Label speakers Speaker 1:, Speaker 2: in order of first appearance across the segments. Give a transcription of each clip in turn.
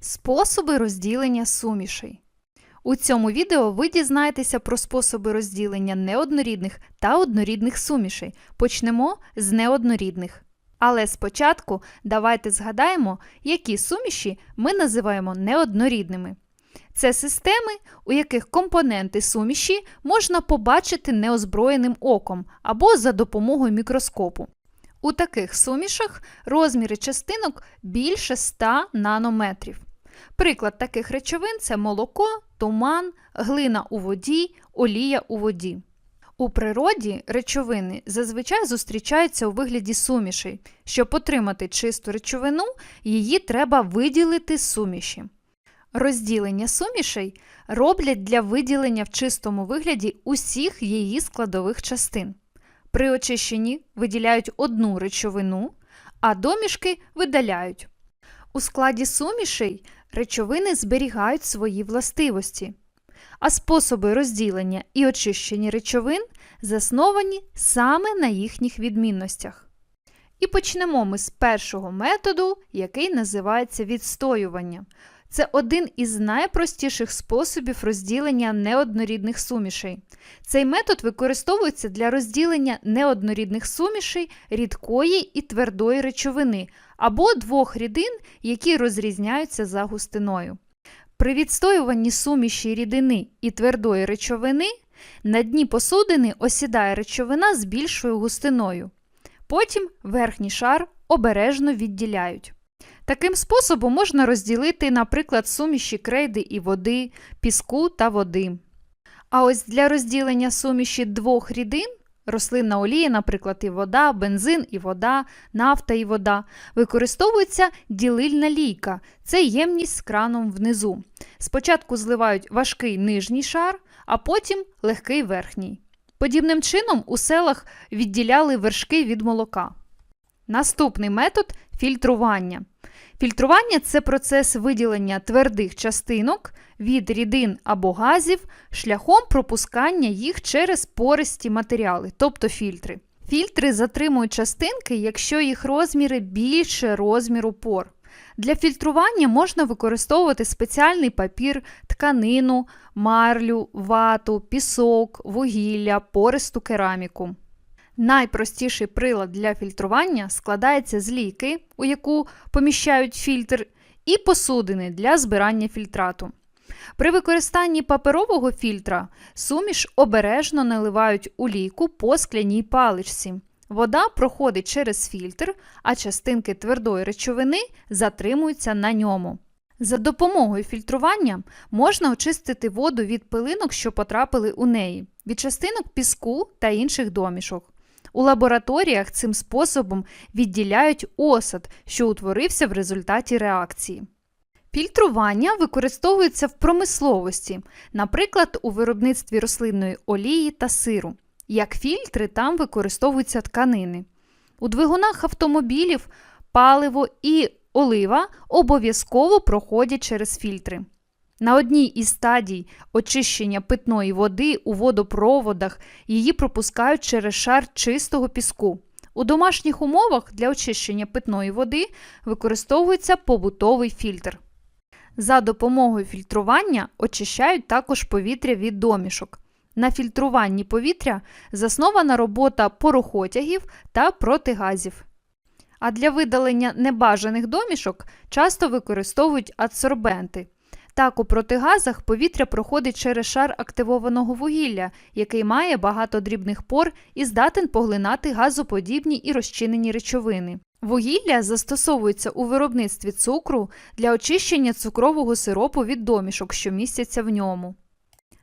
Speaker 1: Способи розділення сумішей. У цьому відео ви дізнаєтеся про способи розділення неоднорідних та однорідних сумішей. Почнемо з неоднорідних. Але спочатку давайте згадаємо, які суміші ми називаємо неоднорідними. Це системи, у яких компоненти суміші можна побачити неозброєним оком або за допомогою мікроскопу. У таких сумішах розміри частинок більше 100 нанометрів. Приклад таких речовин це молоко, туман, глина у воді, олія у воді. У природі речовини зазвичай зустрічаються у вигляді сумішей. Щоб отримати чисту речовину, її треба виділити з суміші. Розділення сумішей роблять для виділення в чистому вигляді усіх її складових частин. При очищенні виділяють одну речовину, а домішки видаляють. У складі сумішей речовини зберігають свої властивості, а способи розділення і очищення речовин засновані саме на їхніх відмінностях. І почнемо ми з першого методу, який називається відстоювання. Це один із найпростіших способів розділення неоднорідних сумішей. Цей метод використовується для розділення неоднорідних сумішей рідкої і твердої речовини або двох рідин, які розрізняються за густиною. При відстоюванні суміші рідини і твердої речовини на дні посудини осідає речовина з більшою густиною. Потім верхній шар обережно відділяють. Таким способом можна розділити, наприклад, суміші крейди і води, піску та води. А ось для розділення суміші двох рідин рослинна олія, наприклад, і вода, бензин і вода, нафта і вода, використовується ділильна лійка це ємність з краном внизу. Спочатку зливають важкий нижній шар, а потім легкий верхній. Подібним чином у селах відділяли вершки від молока. Наступний метод фільтрування. Фільтрування це процес виділення твердих частинок від рідин або газів шляхом пропускання їх через пористі матеріали, тобто фільтри. Фільтри затримують частинки, якщо їх розміри більше розміру пор. Для фільтрування можна використовувати спеціальний папір, тканину, марлю, вату, пісок, вугілля, пористу кераміку. Найпростіший прилад для фільтрування складається з лійки, у яку поміщають фільтр, і посудини для збирання фільтрату. При використанні паперового фільтра суміш обережно наливають у лійку по скляній паличці. Вода проходить через фільтр, а частинки твердої речовини затримуються на ньому. За допомогою фільтрування можна очистити воду від пилинок, що потрапили у неї, від частинок піску та інших домішок. У лабораторіях цим способом відділяють осад, що утворився в результаті реакції. Фільтрування використовується в промисловості, наприклад, у виробництві рослинної олії та сиру. Як фільтри там використовуються тканини. У двигунах автомобілів паливо і олива обов'язково проходять через фільтри. На одній із стадій очищення питної води у водопроводах її пропускають через шар чистого піску. У домашніх умовах для очищення питної води використовується побутовий фільтр. За допомогою фільтрування очищають також повітря від домішок. На фільтруванні повітря заснована робота порохотягів та протигазів. А для видалення небажаних домішок часто використовують адсорбенти. Так, у протигазах повітря проходить через шар активованого вугілля, який має багато дрібних пор і здатен поглинати газоподібні і розчинені речовини. Вугілля застосовується у виробництві цукру для очищення цукрового сиропу від домішок, що містяться в ньому.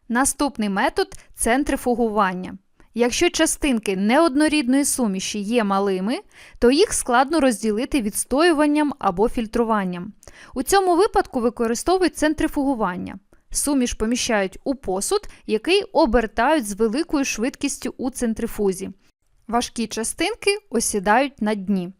Speaker 1: Наступний метод центрифугування. Якщо частинки неоднорідної суміші є малими, то їх складно розділити відстоюванням або фільтруванням. У цьому випадку використовують центрифугування. Суміш поміщають у посуд, який обертають з великою швидкістю у центрифузі. Важкі частинки осідають на дні.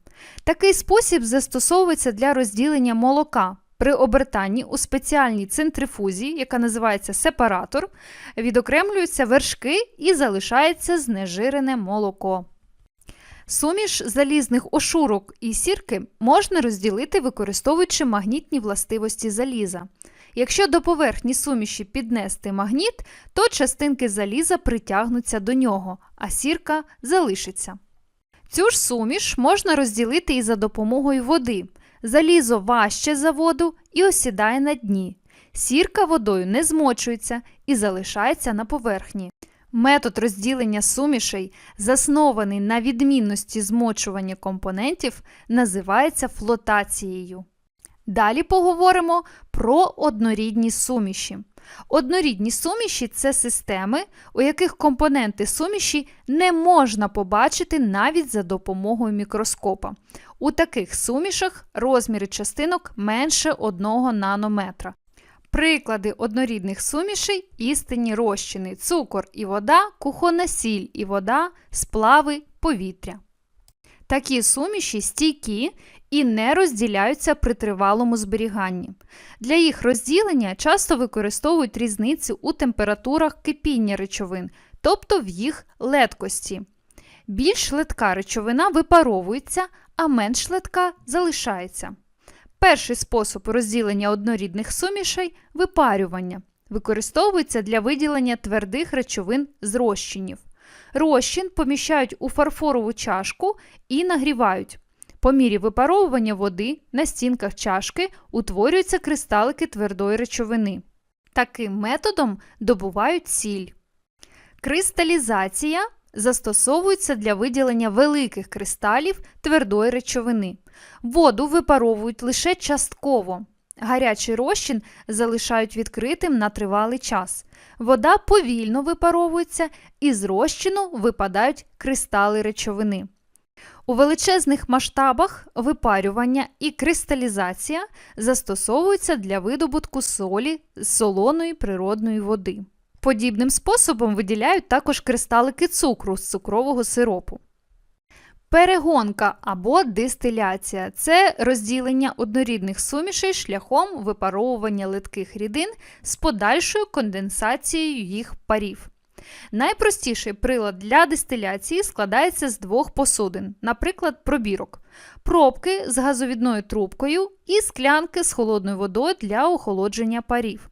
Speaker 1: Такий спосіб застосовується для розділення молока. При обертанні у спеціальній центрифузі, яка називається сепаратор, відокремлюються вершки і залишається знежирене молоко. Суміш залізних ошурок і сірки можна розділити, використовуючи магнітні властивості заліза. Якщо до поверхні суміші піднести магніт, то частинки заліза притягнуться до нього, а сірка залишиться. Цю ж суміш можна розділити і за допомогою води. Залізо важче за воду і осідає на дні. Сірка водою не змочується і залишається на поверхні. Метод розділення сумішей, заснований на відмінності змочування компонентів, називається флотацією. Далі поговоримо про однорідні суміші. Однорідні суміші це системи, у яких компоненти суміші не можна побачити навіть за допомогою мікроскопа. У таких сумішах розміри частинок менше 1 нанометра. Приклади однорідних сумішей істинні розчини, цукор і вода, кухонна сіль і вода, сплави, повітря. Такі суміші стійкі і не розділяються при тривалому зберіганні. Для їх розділення часто використовують різницю у температурах кипіння речовин, тобто в їх ледкості. Більш ледка речовина випаровується, а менш ледка залишається. Перший спосіб розділення однорідних сумішей випарювання. Використовується для виділення твердих речовин з розчинів. Розчин поміщають у фарфорову чашку і нагрівають. По мірі випаровування води на стінках чашки утворюються кристалики твердої речовини. Таким методом добувають сіль. Кристалізація застосовується для виділення великих кристалів твердої речовини. Воду випаровують лише частково. Гарячий розчин залишають відкритим на тривалий час. Вода повільно випаровується і з розчину випадають кристали речовини. У величезних масштабах випарювання і кристалізація застосовуються для видобутку солі з солоної природної води. Подібним способом виділяють також кристалики цукру з цукрового сиропу. Перегонка або дистиляція це розділення однорідних сумішей шляхом випаровування литких рідин з подальшою конденсацією їх парів. Найпростіший прилад для дистиляції складається з двох посудин, наприклад, пробірок, пробки з газовідною трубкою і склянки з холодною водою для охолодження парів.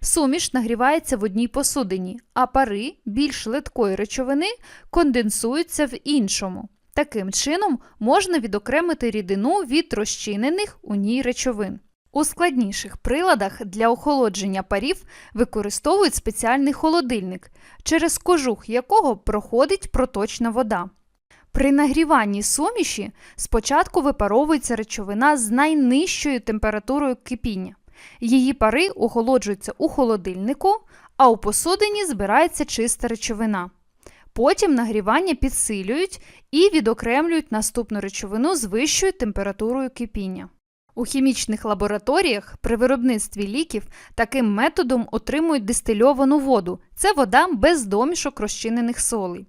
Speaker 1: Суміш нагрівається в одній посудині, а пари більш литкої речовини конденсуються в іншому. Таким чином можна відокремити рідину від розчинених у ній речовин. У складніших приладах для охолодження парів використовують спеціальний холодильник, через кожух якого проходить проточна вода. При нагріванні суміші спочатку випаровується речовина з найнижчою температурою кипіння. Її пари охолоджуються у холодильнику, а у посудині збирається чиста речовина. Потім нагрівання підсилюють і відокремлюють наступну речовину з вищою температурою кипіння. У хімічних лабораторіях при виробництві ліків таким методом отримують дистильовану воду це вода без домішок розчинених солей.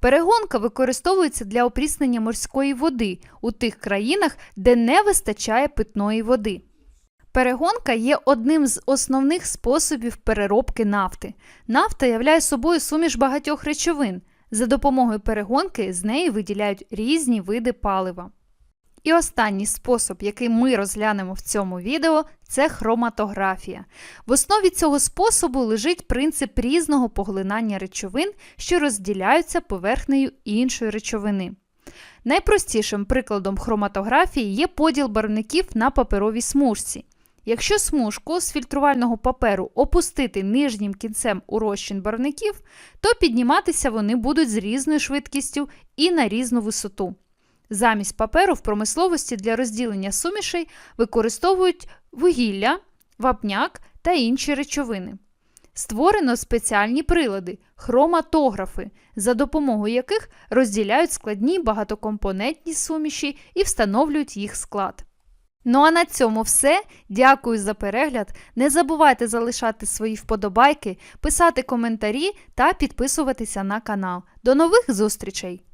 Speaker 1: Перегонка використовується для опріснення морської води у тих країнах, де не вистачає питної води. Перегонка є одним з основних способів переробки нафти. Нафта являє собою суміш багатьох речовин. За допомогою перегонки з неї виділяють різні види палива. І останній спосіб, який ми розглянемо в цьому відео, це хроматографія. В основі цього способу лежить принцип різного поглинання речовин, що розділяються поверхнею іншої речовини. Найпростішим прикладом хроматографії є поділ барвників на паперовій смужці. Якщо смужку з фільтрувального паперу опустити нижнім кінцем у розчин барвників, то підніматися вони будуть з різною швидкістю і на різну висоту. Замість паперу в промисловості для розділення сумішей використовують вугілля, вапняк та інші речовини. Створено спеціальні прилади хроматографи, за допомогою яких розділяють складні багатокомпонентні суміші і встановлюють їх склад. Ну а на цьому все. Дякую за перегляд. Не забувайте залишати свої вподобайки, писати коментарі та підписуватися на канал. До нових зустрічей!